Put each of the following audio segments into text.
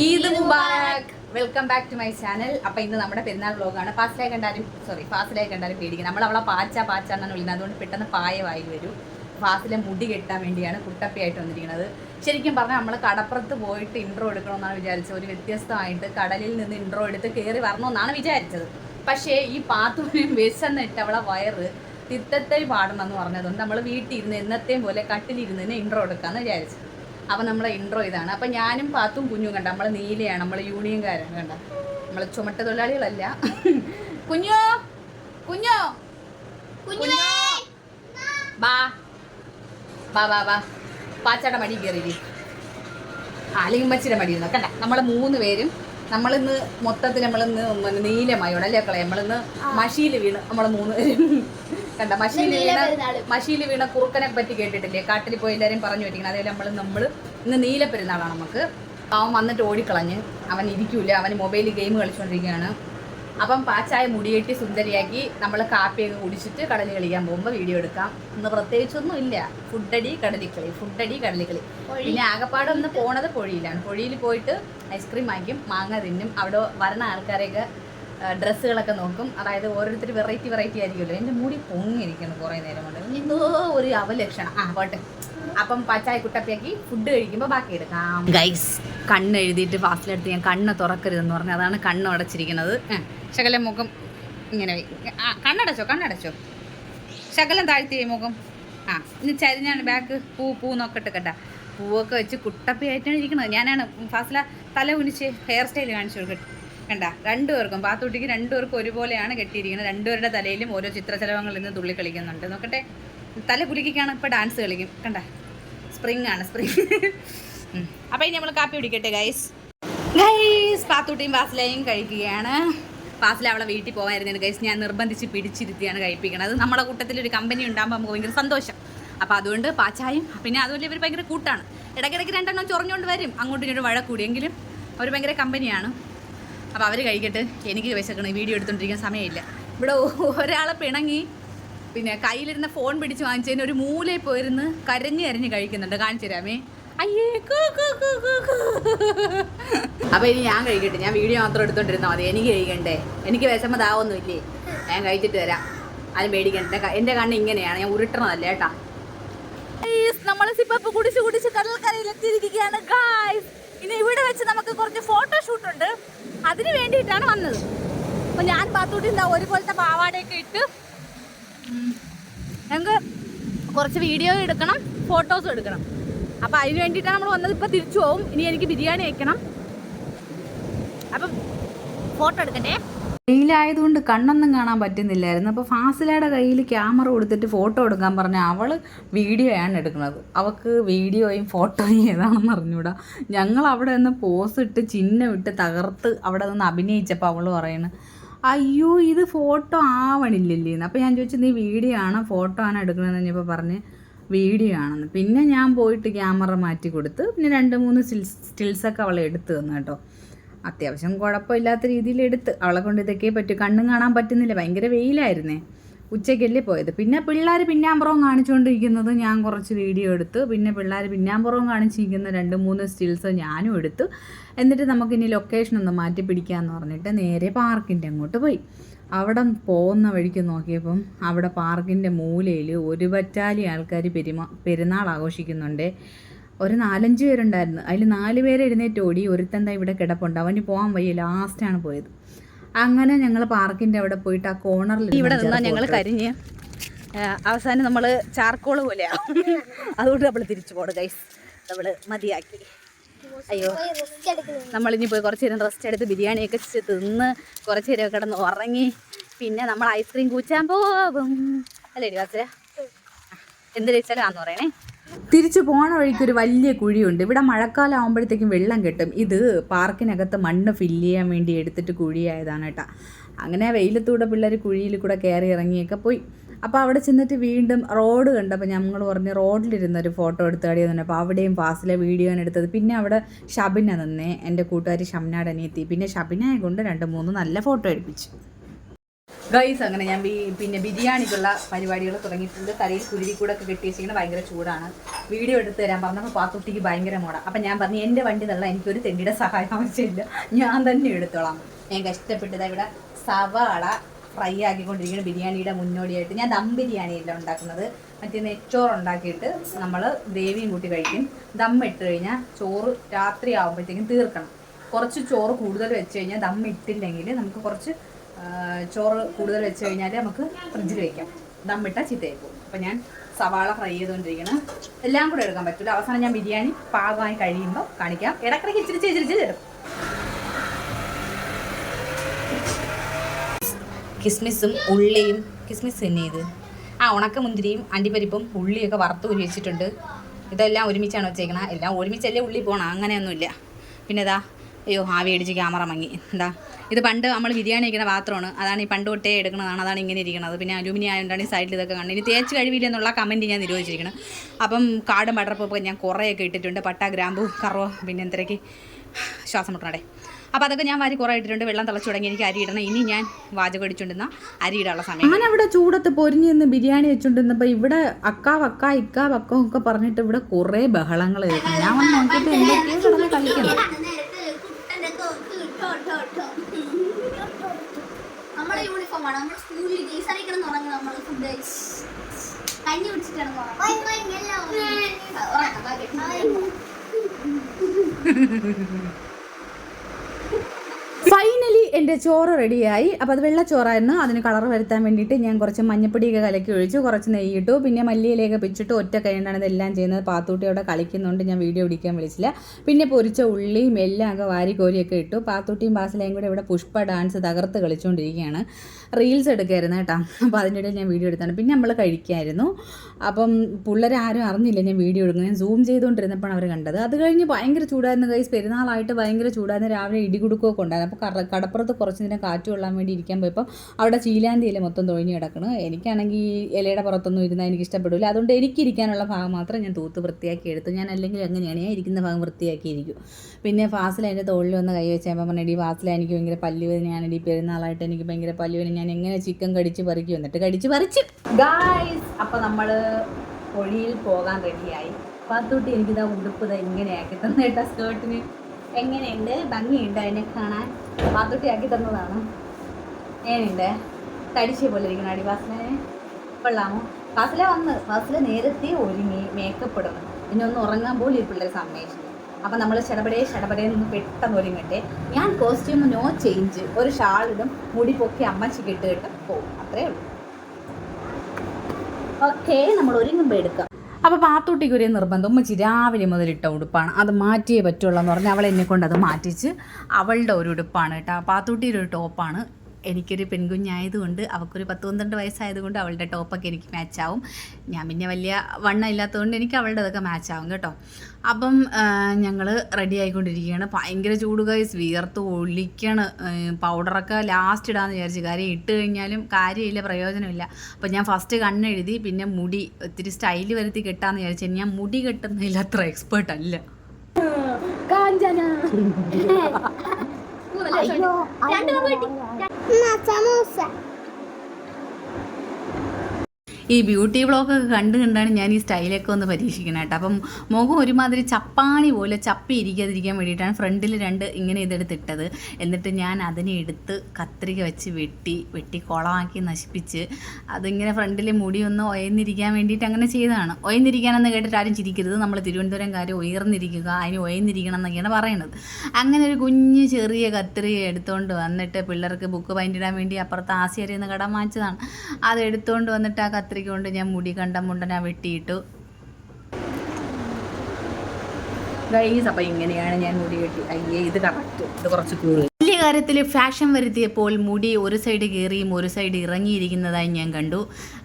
Eid Mubarak. Welcome back to my channel അപ്പൊ ഇന്ന് നമ്മുടെ പെരുന്നാൾ വ്ലോഗാണ് ഫാസ്റ്റായി കണ്ടാലും സോറി ഫാസ്റ്റിലായി കണ്ടാലും പേടിക്കും നമ്മൾ അവളെ പാച്ച പാച്ച എന്നാണ് വിളിക്കുന്നത്. അതുകൊണ്ട് പെട്ടെന്ന് പായവായി വരും. ഫാസിലെ മുടി കെട്ടാൻ വേണ്ടിയാണ് കുട്ടപ്പിയായിട്ട് വന്നിരിക്കുന്നത്. ശരിക്കും പറഞ്ഞാൽ നമ്മൾ കടപ്പുറത്ത് പോയിട്ട് ഇൻട്രോ എടുക്കണമെന്നാണ് വിചാരിച്ചത്. ഒരു വ്യത്യസ്തമായിട്ട് കടലിൽ നിന്ന് ഇൻട്രോ എടുത്ത് കയറി വരണമെന്നാണ് വിചാരിച്ചത്. പക്ഷേ ഈ പാത്തുവിനെയും വിശന്നിട്ട് അവളെ വയറ് തിത്തത്തെ പാടണമെന്ന് പറഞ്ഞതുകൊണ്ട് നമ്മൾ വീട്ടിൽ ഇരുന്ന് എന്നത്തെയും പോലെ കട്ടിലിരുന്ന് ഇൻട്രോ എടുക്കാമെന്ന് വിചാരിച്ചു. അപ്പം നമ്മളെ ഇൻട്രോ ഇതാണ്. അപ്പം ഞാനും പാത്തും കുഞ്ഞും കണ്ട? നമ്മൾ നീലയാണ്. നമ്മൾ യൂണിയൻകാരാണ് കണ്ട? നമ്മൾ ചുമട്ട തൊഴിലാളികളല്ല. കുഞ്ഞോ? കുഞ്ഞോ? കുഞ്ഞോ? ബാ. ബാ ബാ ബാ. പാച്ചയുടെ മടി കയറി ആ ലിംബച്ചിയുടെ മടി ഇരുന്നു? കണ്ട നമ്മൾ മൂന്ന് പേരും നമ്മളിന്ന് മൊത്തത്തിൽ നമ്മളിന്ന് നീലമായോടെ അല്ലേ നമ്മളിന്ന് മഷിയിൽ വീണ് നമ്മൾ മൂന്ന് പേരും. കണ്ട? മഷിയിൽ വീണ മഷിയിൽ വീണ കുറുക്കനെ പറ്റി കേട്ടിട്ടില്ലേ? കാട്ടിൽ പോയി എല്ലാവരും പറഞ്ഞു പറ്റിക്കണം അതേപോലെ നമ്മൾ നമ്മൾ ഇന്ന് നീല പെരുന്നാളാണ് നമുക്ക്. അവൻ വന്നിട്ട് ഓടിക്കളഞ്ഞ് അവൻ ഇരിക്കൂല. അവൻ മൊബൈലിൽ ഗെയിം കളിച്ചുകൊണ്ടിരിക്കുകയാണ് അപ്പം പാച്ചായ മുടിയേറ്റി സുന്ദരിയാക്കി നമ്മൾ കാപ്പിയൊക്കെ കുടിച്ചിട്ട് കടൽ കളിക്കാൻ പോകുമ്പോൾ വീഡിയോ എടുക്കാം. ഇന്ന് പ്രത്യേകിച്ചൊന്നും ഇല്ല. ഫുഡടി കടലിക്കളി. ഫുഡടി കടലിക്കളി. പിന്നെ ആകപ്പാടെ ഒന്ന് പോണത് പൊഴിയിലാണ് പൊഴിയിൽ പോയിട്ട് ഐസ്ക്രീം വാങ്ങിക്കും മാങ്ങ തിന്നും. അവിടെ വരണ ആൾക്കാരെയൊക്കെ ഡ്രസ്സുകളൊക്കെ നോക്കും. അതായത് ഓരോരുത്തർ വെറൈറ്റി വെറൈറ്റി ആയിരിക്കുമല്ലോ. എന്റെ മുടി പൊങ്ങിയിരിക്കുന്നു കുറേ നേരം കൊണ്ട്. എന്തോ ഒരു അവലക്ഷണം. ആ പോട്ടെ. അപ്പം പച്ചായ കുട്ടപ്പിയാക്കി ഫുഡ് കഴിക്കുമ്പോൾ ബാക്കി എടുക്കാം. ഗൈസ് കണ്ണ് എഴുതിയിട്ട് ഫാസ്റ്റിലെടുത്ത് ഞാൻ കണ്ണ് തുറക്കരുതെന്ന് പറഞ്ഞു അതാണ് കണ്ണ് അടച്ചിരിക്കുന്നത് ശകല മുഖം ഇങ്ങനെ കണ്ണടച്ചോ കണ്ണടച്ചോ. ശകലം താഴ്ത്തി മുഖം. ആ ഇനി ചരിഞ്ഞാണ് ബാക്ക് പൂ പൂ നോക്കട്ടെ കേട്ടാ. പൂവൊക്കെ വെച്ച് കുട്ടപ്പിയായിട്ടാണ് ഇരിക്കുന്നത്. ഞാനാണ് ഫാസില തല കുനിച്ച് ഹെയർ സ്റ്റൈൽ കാണിച്ചു കൊടുക്കട്ടെ. കണ്ട രണ്ടുപേർക്കും പാത്തുട്ടിക്ക് രണ്ടുപേർക്കും ഒരുപോലെയാണ് കെട്ടിയിരിക്കുന്നത്. രണ്ടുപേരുടെ തലയിലും ഓരോ ചിത്രചലവങ്ങൾ ഇന്ന് തുള്ളി കളിക്കുന്നുണ്ട്. നോക്കട്ടെ തല കുലുക്കിക്കാണ് ഇപ്പോൾ ഡാൻസ് കളിക്കും. കണ്ട സ്പ്രിങ് ആണ് സ്പ്രിങ് അപ്പോൾ ഇനി നമ്മൾ കാപ്പി കുടിക്കട്ടെ ഗൈസ് ഗൈസ് പാത്തുട്ടിയും ഫാസിലയും കഴിക്കുകയാണ്. പാസിലെ അവളെ വീട്ടിൽ പോകാമായിരുന്നു ഗൈസ് ഞാൻ നിർബന്ധിച്ച് പിടിച്ചിരുത്തിയാണ് കഴിപ്പിക്കുന്നത് നമ്മുടെ കൂട്ടത്തിൽ ഒരു കമ്പനി ഉണ്ടാകുമ്പോൾ നമുക്ക് ഭയങ്കര സന്തോഷം. അപ്പോൾ അതുകൊണ്ട് പാച്ചായും പിന്നെ അതുപോലെ ഇവർ ഭയങ്കര കൂട്ടാണ്. ഇടയ്ക്കിടയ്ക്ക് രണ്ടെണ്ണം ചൊറിഞ്ഞുകൊണ്ട് വരും. അങ്ങോട്ടും ഇങ്ങോട്ടും വഴക്കൂടിയെങ്കിലും അവർ ഭയങ്കര കമ്പനിയാണ് അപ്പോൾ അവർ കഴിക്കട്ടെ. എനിക്ക് വിശക്കണം വീഡിയോ എടുത്തുകൊണ്ടിരിക്കാൻ സമയമില്ല. ഇവിടെ ഒരാളെ പിണങ്ങി പിന്നെ കയ്യിലിരുന്ന ഫോൺ പിടിച്ച് വാങ്ങിച്ചതിന് ഒരു മൂലയിൽ പോയിരുന്ന് കരഞ്ഞ് കരഞ്ഞ് കഴിക്കുന്നുണ്ട്. കാണിച്ചു തരാമേ. അയ്യേ കൂ, കൂ, കൂ, കൂ, കൂ. അപ്പൊ ഇനി ഞാൻ കഴിക്കട്ടെ. ഞാൻ വീഡിയോ മാത്രം എടുത്തോണ്ടിരുന്നാ മതി. എനിക്ക് കഴിക്കണ്ടേ. എനിക്ക് വിഷമതാവൊന്നുമില്ലേ ഞാൻ കഴിച്ചിട്ട് വരാം. അത് മേടിക്കണ്ട എന്റെ കണ്ണ് ഇങ്ങനെയാണ്. ഞാൻ ഉരുട്ടണതല്ലേ കേട്ടാ. നമ്മൾ സിപ്പപ്പ് കുടിച്ച് കുടിച്ച് കടൽക്കരയിൽ എത്തിയിരിക്കുകയാണ് ഇനി ഇവിടെ വെച്ച് നമുക്ക് കുറച്ച് ഫോട്ടോഷൂട്ട് ഉണ്ട്. അതിന് വേണ്ടിയിട്ടാണ് വന്നത്. അപ്പൊ ഞാൻ പാത്തൂട്ടി എന്താ ഒരുപോലത്തെ പാവാടയൊക്കെ ഇട്ട് ഞങ്ങൾക്ക് കുറച്ച് വീഡിയോ എടുക്കണം ഫോട്ടോസും എടുക്കണം. അപ്പൊ അതിന് വേണ്ടിയിട്ടാണ് നമ്മൾ വന്നത്. ഇപ്പൊ തിരിച്ചു പോകും ഇനി എനിക്ക് ബിരിയാണി വയ്ക്കണം അപ്പം ഫോട്ടോ എടുക്കട്ടെ വെയിലായതുകൊണ്ട് കണ്ണൊന്നും കാണാൻ പറ്റുന്നില്ലായിരുന്നു. അപ്പോൾ ഫാസിലയുടെ കയ്യിൽ ക്യാമറ കൊടുത്തിട്ട് ഫോട്ടോ എടുക്കാൻ പറഞ്ഞ അവൾ വീഡിയോയാണ് എടുക്കുന്നത്. അവൾക്ക് വീഡിയോയും ഫോട്ടോയും ഏതാണെന്ന് അറിഞ്ഞൂടാ ഞങ്ങൾ അവിടെ നിന്ന് പോസ് ഇട്ട് ചിഹ്നം ഇട്ട് തകർത്ത് അവിടെ നിന്ന് അഭിനയിച്ചപ്പോൾ അവൾ പറയുന്നു അയ്യോ ഇത് ഫോട്ടോ ആവണില്ലല്ലേന്ന് അപ്പോൾ ഞാൻ ചോദിച്ചു നീ വീഡിയോ ആണോ? ഫോട്ടോ ആണോ എടുക്കണമെന്ന് കഴിഞ്ഞപ്പോൾ പറഞ്ഞ് വീഡിയോ ആണെന്ന്. പിന്നെ ഞാൻ പോയിട്ട് ക്യാമറ മാറ്റി കൊടുത്ത് പിന്നെ രണ്ട് മൂന്ന് സ്റ്റിൽസ് സ്റ്റിൽസൊക്കെ അവളെ എടുത്തു തന്നു കേട്ടോ. അത്യാവശ്യം കുഴപ്പമില്ലാത്ത രീതിയിൽ എടുത്ത് അവളെ കൊണ്ട് ഇതൊക്കെ പറ്റും. കണ്ണും കാണാൻ പറ്റുന്നില്ല. ഭയങ്കര വെയിലായിരുന്നേ. ഉച്ചയ്ക്കല്ലേ പോയത്. പിന്നെ പിള്ളേർ പിന്നാമ്പുറവും കാണിച്ചുകൊണ്ടിരിക്കുന്നത് ഞാൻ കുറച്ച് വീഡിയോ എടുത്ത്. പിന്നെ പിള്ളേർ പിന്നാമ്പുറവും കാണിച്ചിരിക്കുന്ന രണ്ട് മൂന്ന് സ്റ്റിൽസ് ഞാനും എടുത്തു. എന്നിട്ട് നമുക്കിനി ലൊക്കേഷൻ ഒന്ന് മാറ്റി പിടിക്കാമെന്ന് പറഞ്ഞിട്ട് നേരെ പാർക്കിന്റെ അങ്ങോട്ട് പോയി. അവിടെ പോകുന്ന വഴിക്ക് നോക്കിയപ്പം അവിടെ പാർക്കിന്റെ മൂലയിൽ ഒരു പറ്റാലി ആൾക്കാർ പെരുമാ പെരുന്നാൾ ആഘോഷിക്കുന്നുണ്ട്. ഒരു നാലഞ്ച് പേരുണ്ടായിരുന്നു. അതിൽ നാല് പേര് എഴുന്നേറ്റ് ഓടി ഒരുത്തൻ ഇവിടെ കിടപ്പുണ്ട്. അവന് പോകാൻ വയ്യ. ലാസ്റ്റാണ് പോയത്. അങ്ങനെ ഞങ്ങൾ പാർക്കിന്റെ അവിടെ പോയിട്ട് ആ കോർണറിൽ ഇവിടെ നിന്നാൽ ഞങ്ങൾ കരിഞ്ഞ് അവസാനം നമ്മൾ ചാർക്കോൾ പോലെയാവും അതുകൊണ്ട് നമ്മൾ തിരിച്ചു പോകണം ഗൈസ് നമ്മൾ മതിയാക്കി. അയ്യോ. നമ്മളിനി പോയി കുറച്ച് നേരം റെസ്റ്റ് എടുത്ത് ബിരിയാണിയൊക്കെ തിന്ന് കുറച്ച് നേരം കിടന്ന് ഉറങ്ങി. പിന്നെ നമ്മൾ ഐസ്ക്രീം കൂച്ചാൻ പോകും. അല്ലേ വാസര എന്ത് കഴിച്ചാലും ആന്ന് പറയണേ? തിരിച്ചു പോണ വഴിക്ക് ഒരു വലിയ കുഴിയുണ്ട്. ഇവിടെ മഴക്കാലം ആകുമ്പോഴത്തേക്കും വെള്ളം കിട്ടും. ഇത് പാർക്കിനകത്ത് മണ്ണ് ഫില്ല് ചെയ്യാൻ വേണ്ടി എടുത്തിട്ട് കുഴിയായതാണ് കേട്ടോ. അങ്ങനെ വെയിലത്തൂടെ പിള്ളേർ കുഴിയിൽ കൂടെ കയറി ഇറങ്ങിയൊക്കെ പോയി. അപ്പോൾ അവിടെ ചെന്നിട്ട് വീണ്ടും റോഡ് കണ്ടപ്പോൾ ഞങ്ങൾ പറഞ്ഞ് റോഡിലിരുന്ന് ഒരു ഫോട്ടോ എടുത്ത് തന്നെ. അപ്പോൾ അവിടെയും ഫാസിലെ വീഡിയോ ആണ് എടുത്തത്. പിന്നെ അവിടെ ഷബിന നിന്നേ. എന്റെ കൂട്ടുകാരി ഷംനാട് അനിയത്തി. പിന്നെ ഷബിനയെ കൊണ്ട് രണ്ട് മൂന്ന് നല്ല ഫോട്ടോ എടുപ്പിച്ചു. ഗൈസ് അങ്ങനെ ഞാൻ പിന്നെ ബിരിയാണിക്കുള്ള പരിപാടികൾ തുടങ്ങിയിട്ടുണ്ട്. തലയിൽ കുരുതി കൂടെ ഒക്കെ കെട്ടി വെച്ചിങ്ങനെ ഭയങ്കര ചൂടാണ്. വീഡിയോ എടുത്ത് തരാൻ പറഞ്ഞപ്പോൾ പാത്തുട്ടിക്ക് ഭയങ്കര മോട. അപ്പം ഞാൻ പറഞ്ഞു എന്റെ വണ്ടി തള്ള എനിക്കൊരു തെണ്ടിയുടെ സഹായം ആവശ്യമില്ല. ഞാൻ തന്നെ എടുത്തോളാം. ഞാൻ കഷ്ടപ്പെട്ടത് ഇവിടെ സവാള ഫ്രൈ ആക്കിക്കൊണ്ടിരിക്കുന്ന ബിരിയാണിയുടെ മുന്നോടിയായിട്ട്. ഞാൻ ദം ബിരിയാണിയല്ല ഉണ്ടാക്കുന്നത്? മറ്റേ നെച്ചോറ് ഉണ്ടാക്കിയിട്ട് നമ്മൾ ഗ്രേവിയും കൂട്ടി കഴിക്കും. ദം ഇട്ട് കഴിഞ്ഞാൽ ചോറ് രാത്രി ആകുമ്പോഴത്തേക്കും തീർക്കണം. കുറച്ച് ചോറ് കൂടുതൽ വെച്ച് കഴിഞ്ഞാൽ ദം ഇട്ടില്ലെങ്കിൽ നമുക്ക് കുറച്ച് ചോറ് കൂടുതൽ വെച്ച് കഴിഞ്ഞാൽ നമുക്ക് ഫ്രിഡ്ജിൽ വെക്കാം. ദമ്മിട്ട ചീത്തയായി പോകും. അപ്പം ഞാൻ സവാള ഫ്രൈ ചെയ്തുകൊണ്ടിരിക്കണം എല്ലാം കൂടെ എടുക്കാൻ പറ്റില്ല അവസാനം ഞാൻ ബിരിയാണി പാകമായി കഴിയുമ്പോൾ കാണിക്കാം. ഇടക്കിടയ്ക്ക് ഇച്ചിരി ഇച്ചിരിച്ച് ഇച്ചിരി തരും കിസ്മിസും ഉള്ളിയും കിസ്മിസ് തന്നെ ഇത്. ആ ഉണക്കമുന്തിരിയും അണ്ടിപ്പരിപ്പും ഉള്ളിയൊക്കെ വറുത്ത് ഒരു വെച്ചിട്ടുണ്ട്. ഇതെല്ലാം ഒരുമിച്ചാണ് വെച്ചേക്കണത് എല്ലാം ഒരുമിച്ചല്ലേ ഉള്ളി പോകണം അങ്ങനെയൊന്നുമില്ല. പിന്നെ ഇതാ അയ്യോ ആവി അടിച്ച് ക്യാമറ മങ്ങി. എന്താ? ഇത് പണ്ട് നമ്മൾ ബിരിയാണി വയ്ക്കുന്ന പാത്രമാണ്. അതാണ് ഈ പണ്ട് ഒട്ടേ എടുക്കുന്നതാണ്. അതാണ് ഇങ്ങനെ ഇരിക്കുന്നത് പിന്നെ അലുമിനിയം ആയതുകൊണ്ടാണ് ഈ സൈഡിൽ ഇതൊക്കെ കാണുന്നത് ഇനി തേച്ച് കഴിവില്ല എന്നുള്ള കമന്റ് ഞാൻ നിരോധിച്ചിരിക്കണം അപ്പം കാടും പടർപ്പൊക്കെ ഞാൻ കുറേയൊക്കെ ഇട്ടിട്ടുണ്ട്. പട്ട ഗ്രാമ്പു കറവ പിന്നെ എന്തൊക്കെ ശ്വാസം മുട്ടണടേ അപ്പോൾ അതൊക്കെ ഞാൻ വാരി കുറേ ഇട്ടിട്ടുണ്ട്. വെള്ളം തിളച്ചു തുടങ്ങി എനിക്ക് അരി ഇടണം. ഇനി ഞാൻ വാചകം അടിച്ചുകൊണ്ടിരുന്ന അരി ഇടാനുള്ള സമയം. ഞാൻ അവിടെ ചൂടത്ത് പൊരിഞ്ഞ് നിന്ന് ബിരിയാണി വെച്ചുകൊണ്ടിരുന്നപ്പോൾ ഇവിടെ അക്ക വക്ക ഇക്ക വക്ക ഒക്കെ പറഞ്ഞിട്ട് ഇവിടെ കുറേ ബഹളങ്ങൾ ഞാൻ വന്ന് നോക്കിയിട്ട് എന്തൊക്കെയോ കിടന്ന് കളിക്കുന്നു. നമ്മുടെ യൂണിഫോം ആണ്. നമ്മുടെ സ്കൂളിൽ ജീസണി കിടന്ന് ഉറങ്ങും നമ്മൾ ഫുഡ് കഞ്ഞി കുടിച്ചിട്ടാണ് ഫൈനലി എന്റെ ചോറ് റെഡിയായി അപ്പോൾ അത് വെള്ളച്ചോറായിരുന്നു അതിന് കളർ വരുത്താൻ വേണ്ടിയിട്ട് ഞാൻ കുറച്ച് മഞ്ഞപ്പൊടിയൊക്കെ കലക്കി ഒഴിച്ചു. കുറച്ച് നെയ്യിട്ടു. പിന്നെ മല്ലിയിലേക്ക് പിച്ചിട്ട് ഒറ്റ കൈകൊണ്ടാണ് ഇതെല്ലാം ചെയ്യുന്നത്. പാത്തൂട്ടി അവിടെ കളിക്കുന്നുണ്ട്. ഞാൻ വീഡിയോ പിടിക്കാൻ വിളിച്ചില്ല. പിന്നെ പൊരിച്ച ഉള്ളിയും എല്ലാം ഒക്കെ വാരി കോരിയൊക്കെ ഇട്ടു. പാത്തൂട്ടിയും ബാസിലയും കൂടെ ഇവിടെ പുഷ്പ ഡാൻസ് തകർത്ത് കളിച്ചുകൊണ്ടിരിക്കുകയാണ് റീൽസ് എടുക്കായിരുന്നു കേട്ടോ. അപ്പോൾ അതിന്റെ ഇടയിൽ ഞാൻ വീഡിയോ എടുത്താണ്. പിന്നെ നമ്മൾ കഴിക്കായിരുന്നു. അപ്പം പിള്ളേരെ ആരും അറിഞ്ഞില്ല ഞാൻ വീഡിയോ എടുക്കുന്നത്. ഞാൻ സൂം ചെയ്തുകൊണ്ടിരുന്നപ്പോഴാണ് അവർ കണ്ടത്. അത് കഴിഞ്ഞ് ഭയങ്കര ചൂടായിരുന്നു കൈസ് പെരുന്നാളായിട്ട് ഭയങ്കര ചൂടായിരുന്നു. രാവിലെ ഇടികുടുക്കമൊക്കെ ഉണ്ടായിരുന്നു. അപ്പോൾ കടപ്പുറത്ത് കുറച്ച് നേരം കാറ്റ് കൊള്ളാൻ വേണ്ടി ഇരിക്കാൻ പോയപ്പോൾ അവിടെ ചീലാന്തിയിൽ മൊത്തം തൊഴിഞ്ഞ് കിടക്കണം. എനിക്കാണെങ്കിൽ ഇലയുടെ പുറത്തൊന്നും ഇരുന്നാൽ എനിക്ക് ഇഷ്ടപ്പെടില്ല അതുകൊണ്ട് എനിക്കിരിക്കാനുള്ള ഭാഗം മാത്രം ഞാൻ തൂത്ത് വൃത്തിയാക്കി എടുത്തു. ഞാൻ അല്ലെങ്കിൽ അങ്ങനെയാണ്. ഞാൻ ഇരിക്കുന്ന ഭാഗം വൃത്തിയാക്കിയിരിക്കും. പിന്നെ ഫാസിൽ എന്റെ തോളിൽ വന്ന് കൈ വെച്ചപ്പോൾ പറഞ്ഞു ഈ ഫാസിൽ എനിക്ക് ഭയങ്കര പല്ലുവേദനയാണ്. ഈ പെരുന്നാളായിട്ട് എനിക്ക് ഭയങ്കര പല്ലുവേദന ഞാൻ എങ്ങനെ ചിക്കൻ കടിച്ച് പറിക്കും എന്നിട്ട് കടിച്ച് പറിച്ച്. ഗായ്സ് അപ്പോൾ നമ്മൾ പൊഴിയിൽ പോകാൻ റെഡിയായി പാത്തൂട്ടി എനിക്കിതാ ഉടുപ്പ് ഇതാ ഇങ്ങനെയാക്കി തന്നു കേട്ടോ സ്കേർട്ടിന് എങ്ങനെയുണ്ട്? ഭംഗിയുണ്ട് അതിനെ കാണാൻ? പാത്തൂട്ടി ആക്കി തന്നതാണ്. ഏനുണ്ട് തടിച്ച പോലെ ഇരിക്കണം അടിവാസിനെ കൊള്ളാമോ? ഫാസില വന്ന്. ഫാസില നേരത്തെ ഒരുങ്ങി. മേക്കപ്പ് ഇടണം. പിന്നെ ഒന്ന് ഉറങ്ങാൻ പോലും ഈ പിള്ളേർ അപ്പം നമ്മൾ ചടപടേ ചിടപടേ നിന്ന് പെട്ടെന്ന് ഒരുങ്ങട്ടെ ഞാൻ കോസ്റ്റ്യൂം നോ ചേഞ്ച് ഒരു ഷാളിടും മുടി പൊക്കി അമ്മച്ചി ഇട്ട് പോകും അത്രേ ഉള്ളൂ. ഓക്കെ നമ്മൾ ഒരുങ്ങുമ്പോൾ എടുക്കാം. അപ്പോൾ പാത്തൂട്ടിക്ക് ഒരു നിർബന്ധം. ഉമ്മച്ചി രാവിലെ മുതൽ ഇട്ട ഉടുപ്പാണ്. അത് മാറ്റിയേ പറ്റുള്ളൂ എന്ന് പറഞ്ഞാൽ അവൾ കൊണ്ട് അത് മാറ്റിച്ച് അവളുടെ ഒരു ഉടുപ്പാണ് കേട്ടോ. പാത്തൂട്ടിയുടെ ഒരു ടോപ്പാണ് എനിക്കൊരു പെൺകുഞ്ഞായതുകൊണ്ട് അവൾക്കൊരു പത്ത് പന്ത്രണ്ട് വയസ്സായതുകൊണ്ട് അവളുടെ ടോപ്പൊക്കെ എനിക്ക് മാച്ചാവും. ഞാൻ പിന്നെ വലിയ വണ്ണം ഇല്ലാത്തതുകൊണ്ട് എനിക്ക് അവളുടെ അതൊക്കെ മാച്ചാവും കേട്ടോ. അപ്പം ഞങ്ങൾ റെഡി ആയിക്കൊണ്ടിരിക്കുകയാണ്. ഭയങ്കര ചൂട് കൈസ് വിയർത്ത് ഒളിക്കണം പൗഡറൊക്കെ ലാസ്റ്റ് ഇടാന്ന് വിചാരിച്ചു കാര്യം ഇട്ട് കഴിഞ്ഞാലും കാര്യമില്ല പ്രയോജനമില്ല. അപ്പം ഞാൻ ഫസ്റ്റ് കണ്ണെഴുതി പിന്നെ മുടി ഒത്തിരി സ്റ്റൈൽ വരുത്തി കെട്ടാന്ന് വിചാരിച്ചു ഞാൻ മുടി കെട്ടുന്നതിൽ അത്ര എക്സ്പേർട്ട് അല്ല. 那咱们算。ഈ ബ്യൂട്ടി ബ്ലോഗൊക്കെ കണ്ടു കണ്ടാണ് ഞാൻ ഈ സ്റ്റൈലൊക്കെ ഒന്ന് പരീക്ഷിക്കണം കേട്ടോ. അപ്പം മുഖം ഒരുമാതിരി ചപ്പാണി പോലെ ചപ്പി ഇരിക്കാതിരിക്കാൻ വേണ്ടിയിട്ടാണ് ഫ്രണ്ടിൽ രണ്ട് ഇങ്ങനെ ഇതെടുത്തിട്ടത്. എന്നിട്ട് ഞാൻ അതിനെ എടുത്ത് കത്രിക വെച്ച് വെട്ടി വെട്ടി കുളമാക്കി നശിപ്പിച്ച് അതിങ്ങനെ ഫ്രണ്ടിൽ മുടി ഒന്ന് ഒയന്നിരിക്കാൻ വേണ്ടിയിട്ട് അങ്ങനെ ചെയ്തതാണ്. ഒയന്നിരിക്കാനെന്ന് കേട്ടിട്ട് ആരും ചിരിക്കരുത്. നമ്മൾ തിരുവനന്തപുരംകാർ ഉയർന്നിരിക്കുക അതിന് ഒയന്നിരിക്കണം എന്നൊക്കെയാണ് പറയുന്നത് അങ്ങനെ ഒരു കുഞ്ഞ് ചെറിയ കത്രിക എടുത്തുകൊണ്ട് വന്നിട്ട് പിള്ളേർക്ക് ബുക്ക് പൈന്റിടാൻ വേണ്ടി അപ്പുറത്ത് ആസിയറിയെന്ന് കടം വാങ്ങിച്ചതാണ്. അത് എടുത്തുകൊണ്ട് വന്നിട്ട് ആ കത്രിക കൊണ്ട് ഞാൻ മുടി കണ്ട ഞാൻ വെട്ടിയിട്ടു. ഗൈസ് അപ്പം ഇങ്ങനെയാണ് ഞാൻ മുടി കെട്ടി അയ്യേ ഇത് കറക്റ്റ് ഇത് കുറച്ച് കൂടുതൽ വലിയ കാര്യത്തിൽ ഫാഷൻ വരുത്തിയപ്പോൾ മുടി ഒരു സൈഡ് കയറിയും ഒരു സൈഡ് ഇറങ്ങിയിരിക്കുന്നതായി ഞാൻ കണ്ടു.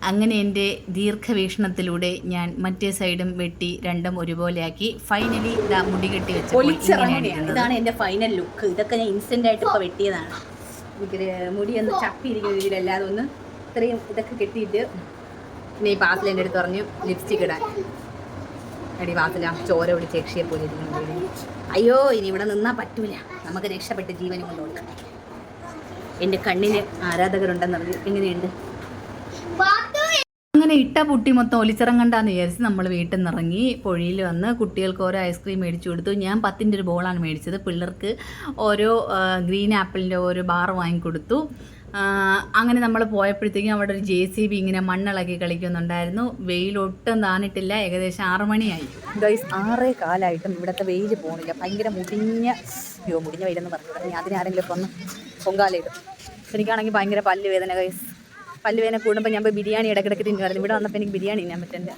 അങ്ങനെ എന്റെ ദീർഘവീക്ഷണത്തിലൂടെ ഞാൻ മറ്റേ സൈഡും വെട്ടി രണ്ടും ഒരുപോലെയാക്കി. ഫൈനലി ഇതാ മുടി കെട്ടി ഇരുന്നത്. ഇതാണ് എന്റെ ഫൈനൽ ലുക്ക് ഇതൊക്കെ ഞാൻ ഇൻസ്റ്റന്റ് ആയിട്ട് ഇപ്പോൾ വെട്ടിയതാണ്. എനിക്കൊരു മുടി ഒന്ന് ചപ്പി ഇരിക്കുന്ന രീതിയിലല്ലാതെ ഒന്ന് ഇത്രയും ഇതൊക്കെ കെട്ടിയിട്ട് പിന്നെ ഈ പാസിൽ എന്റെ അടുത്ത് പറഞ്ഞു ലിപ്സ്റ്റിക് ഇടാൻ. എടി വാസില ചോര പിടിച്ച് യക്ഷിയെ പോലെ ഇരിക്കുന്നു അയ്യോ ഇനി ഇവിടെ നിന്നാൽ പറ്റൂല. നമുക്ക് രക്ഷപ്പെട്ട് ജീവനും കൊണ്ട് കൊടുക്കാം. എന്റെ കണ്ണിന് ആരാധകരുണ്ടെന്നറിഞ്ഞു എങ്ങനെയുണ്ട്? അങ്ങനെ ഇട്ട പുട്ടി മൊത്തം ഒലിച്ചിറങ്ങണ്ടാന്ന് വിചാരിച്ച് നമ്മൾ വീട്ടിൽ നിന്ന് ഇറങ്ങി പൊഴിയിൽ വന്ന് കുട്ടികൾക്ക് ഓരോ ഐസ്ക്രീം മേടിച്ചു കൊടുത്തു. ഞാൻ പത്തിന്റെ ഒരു ബോളാണ് മേടിച്ചത്. പിള്ളേർക്ക് ഓരോ ഗ്രീൻ ആപ്പിളിന്റെ ഓരോ ബാർ വാങ്ങിക്കൊടുത്തു. ആ, അങ്ങനെ നമ്മൾ പോയപ്പോഴത്തേക്കും അവിടെ ഒരു ജെ സി ബി ഇങ്ങനെ മണ്ണിളക്കി കളിക്കുന്നുണ്ടായിരുന്നു. വെയിൽ ഒട്ടും താന്നിട്ടില്ല. ഏകദേശം ആറ് മണിയായി. ഗൈസ് ആറേ കാലായിട്ടും ഇവിടുത്തെ വെയിൽ പോകുന്നില്ല ഭയങ്കര മുടിഞ്ഞ അയ്യോ മുടിഞ്ഞ വെയിലെന്ന് പറഞ്ഞു. ഞാൻ അതിനാരെങ്കിലും ഒന്ന് പൊങ്കാലയിടും എനിക്കാണെങ്കിൽ ഭയങ്കര പല്ലുവേദന ഗൈസ് പല്ലുവേദന കൂടുമ്പോൾ ഞാൻ ബിരിയാണി ഇടയ്ക്കിടയ്ക്ക് തിന്നുമായിരുന്നു. ഇവിടെ വന്നപ്പോൾ എനിക്ക് ബിരിയാണി തിന്നാൻ പറ്റണ്ട.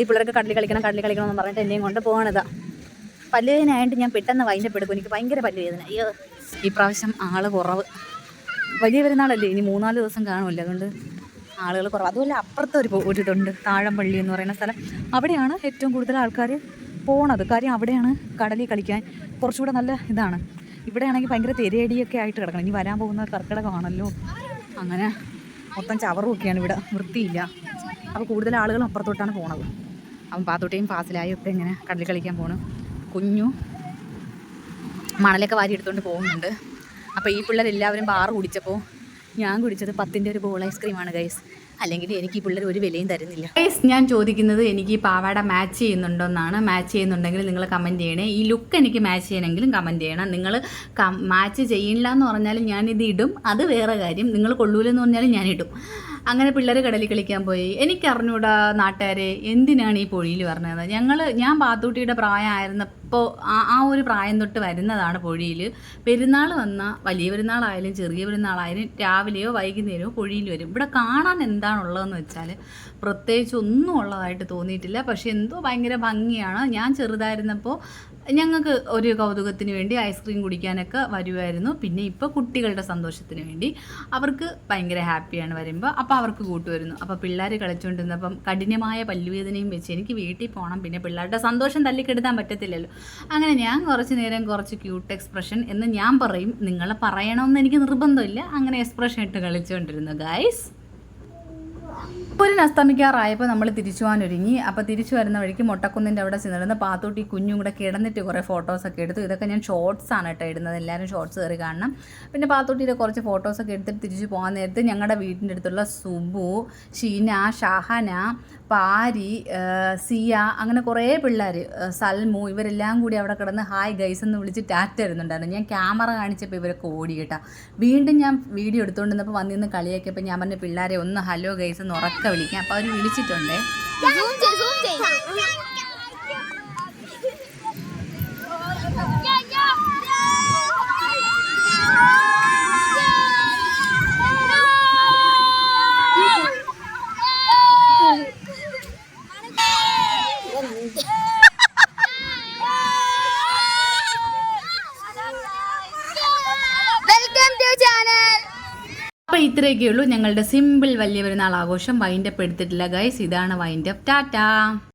ഈ പിള്ളേർക്ക് കടലിൽ കളിക്കണം കടലിൽ കളിക്കണം എന്ന് പറഞ്ഞിട്ട് എന്നെയും കൊണ്ട് പോകണതാ പല്ലുവേദന ആയതുകൊണ്ട് ഞാൻ പെട്ടെന്ന് വൈൻഡപ്പ് എടുക്കും. എനിക്ക് ഭയങ്കര പല്ലുവേദന. അയ്യോ. ഈ പ്രാവശ്യം ആൾ കുറവ്. വലിയ പെരുന്നാളല്ലേ? ഇനി മൂന്നാൽ ദിവസം കാണുമല്ലോ അതുകൊണ്ട് ആളുകൾ കുറവ്. അതുപോലെ അപ്പുറത്തെ ഒരു പോ- താഴംപള്ളി എന്ന് പറയുന്ന സ്ഥലം. അവിടെയാണ് ഏറ്റവും കൂടുതൽ ആൾക്കാർ പോണത്. കാര്യം അവിടെയാണ് കടലിൽ കളിക്കാൻ കുറച്ചുകൂടെ നല്ല ഇതാണ്. ഇവിടെയാണെങ്കിൽ ഭയങ്കര തിരയടിയൊക്കെ ആയിട്ട് കിടക്കണം. ഇനി വരാൻ പോകുന്ന കർക്കിടകമാണല്ലോ. അങ്ങനെ മൊത്തം ചവറുമൊക്കെയാണ് ഇവിടെ. വൃത്തിയില്ല. അപ്പോൾ കൂടുതൽ ആളുകൾ അപ്പുറത്തോട്ടാണ് പോണത്. അവൻ പാത്തോട്ടയും ഫാസിലായും ഒക്കെ ഇങ്ങനെ കടലിൽ കളിക്കാൻ പോണു. കുഞ്ഞു മണലൊക്കെ വാരി എടുത്തുകൊണ്ട് പോകുന്നുണ്ട്. അപ്പോൾ ഈ പിള്ളേർ എല്ലാവരും ബാർ കുടിച്ചപ്പോൾ ഞാൻ കുടിച്ചത് പത്തിന്റെ ഒരു ബോൾ ഐസ്ക്രീമാണ് ഗൈസ് അല്ലെങ്കിൽ എനിക്ക് ഈ പിള്ളേർ ഒരു വിലയും തരുന്നില്ല. ഗൈസ് ഞാൻ ചോദിക്കുന്നത് എനിക്ക് ഈ പാവാട മാച്ച് ചെയ്യുന്നുണ്ടോ എന്നാണ് മാച്ച് ചെയ്യുന്നുണ്ടെങ്കിൽ നിങ്ങൾ കമന്റ് ചെയ്യണേ. ഈ ലുക്ക് എനിക്ക് മാച്ച് ചെയ്യണമെങ്കിലും കമന്റ് ചെയ്യണം. നിങ്ങൾ മാച്ച് ചെയ്യില്ല എന്ന് പറഞ്ഞാൽ ഞാനിത് ഇടും. അത് വേറെ കാര്യം. നിങ്ങൾ കൊള്ളൂലെന്ന് പറഞ്ഞാൽ ഞാൻ ഇടും അങ്ങനെ പിള്ളേർ കടലിൽ കളിക്കാൻ പോയി. എനിക്കറിഞ്ഞൂടാ നാട്ടുകാരെ എന്തിനാണ് ഈ പൊഴിയിൽ പറഞ്ഞത് ഞങ്ങൾ ഞാൻ പാത്തൂട്ടിയുടെ പ്രായമായിരുന്നപ്പോൾ ആ ആ ഒരു പ്രായം തൊട്ട് വരുന്നതാണ് പൊഴിയിൽ. പെരുന്നാൾ വന്ന വലിയ പെരുന്നാളായാലും ചെറിയ പെരുന്നാളായാലും രാവിലെയോ വൈകുന്നേരമോ പൊഴിയിൽ വരും. ഇവിടെ കാണാൻ എന്താണുള്ളതെന്ന് വെച്ചാൽ പ്രത്യേകിച്ച് ഒന്നും ഉള്ളതായിട്ട് തോന്നിയിട്ടില്ല. പക്ഷേ എന്തോ ഭയങ്കര ഭംഗിയാണ്. ഞാൻ ചെറുതായിരുന്നപ്പോൾ ഞങ്ങൾക്ക് ഒരു കൗതുകത്തിന് വേണ്ടി ഐസ്ക്രീം കുടിക്കാനൊക്കെ വരുമായിരുന്നു പിന്നെ ഇപ്പോൾ കുട്ടികളുടെ സന്തോഷത്തിന് വേണ്ടി അവർക്ക് ഭയങ്കര ഹാപ്പിയാണ് വരുമ്പോൾ അപ്പോൾ അവർക്ക് കൂട്ടുവരുന്നു. അപ്പോൾ പിള്ളേർ കളിച്ചുകൊണ്ടിരുന്നപ്പം കഠിനമായ പല്ലുവേദനയും വെച്ച് എനിക്ക് വീട്ടിൽ പോകണം പിന്നെ പിള്ളേരുടെ സന്തോഷം തല്ലിക്കെടുത്താൻ പറ്റത്തില്ലല്ലോ. അങ്ങനെ ഞാൻ കുറച്ച് നേരം കുറച്ച് ക്യൂട്ട് എക്സ്പ്രഷൻ എന്ന് ഞാൻ പറയും. നിങ്ങൾ പറയണമെന്ന് എനിക്ക് നിർബന്ധമില്ല. അങ്ങനെ എക്സ്പ്രഷൻ ഇട്ട് കളിച്ചുകൊണ്ടിരുന്നു ഗൈസ് ഒരു അസ്തമിക്കാറായപ്പോൾ നമ്മൾ തിരിച്ചു പോകാൻ ഒരുങ്ങി അപ്പോൾ തിരിച്ചു വരുന്ന വഴിക്ക് മൊട്ടക്കുന്നിന്റെ അവിടെ ചെന്നിരുന്ന പാത്തോട്ടി കുഞ്ഞും കൂടെ കിടന്നിട്ട് കുറേ ഫോട്ടോസൊക്കെ എടുത്തു. ഇതൊക്കെ ഞാൻ ഷോർട്സ് ആണ് കേട്ടോ ഇടുന്നത്. എല്ലാവരും ഷോർട്സ് കയറി കാണണം. പിന്നെ പാത്തോട്ടിയുടെ കുറച്ച് ഫോട്ടോസൊക്കെ എടുത്തിട്ട് തിരിച്ചു പോകാൻ നേരത്ത് ഞങ്ങളുടെ വീടിന്റെ അടുത്തുള്ള സുബു ഷീന ഷഹന പാരി സിയ അങ്ങനെ കുറേ പിള്ളേർ സൽമു ഇവരെല്ലാം കൂടി അവിടെ കിടന്ന് ഹായ് ഗൈസ് എന്ന് വിളിച്ച് ടാറ്റ വരുന്നുണ്ടായിരുന്നു ഞാൻ ക്യാമറ കാണിച്ചപ്പോൾ ഇവരൊക്കെ ഓടി കേട്ടോ. വീണ്ടും ഞാൻ വീഡിയോ എടുത്തുകൊണ്ടിരുന്നപ്പോൾ വന്നിരുന്ന് കളിയാക്കിയപ്പോൾ ഞാൻ പറഞ്ഞ പിള്ളേരെ ഒന്ന് ഹലോ ഗൈസ് എന്ന് ഉറക്ക വിളിക്കാം. അപ്പോൾ അവർ വിളിച്ചിട്ടുണ്ടേ സൂം ചെയ് സൂം ചെയ് വെൽക്കം ടു ചാനൽ അപ്പോൾ ഇത്രയൊക്കെ ഉള്ളൂ ഞങ്ങളുടെ സിമ്പിൾ വലിയ പെരുന്നാൾ ആഘോഷം വൈൻഡപ്പ് എടുത്തിട്ടില്ല ഗൈസ് ഇതാണ് വൈൻഡപ്പ്. ടാറ്റാ!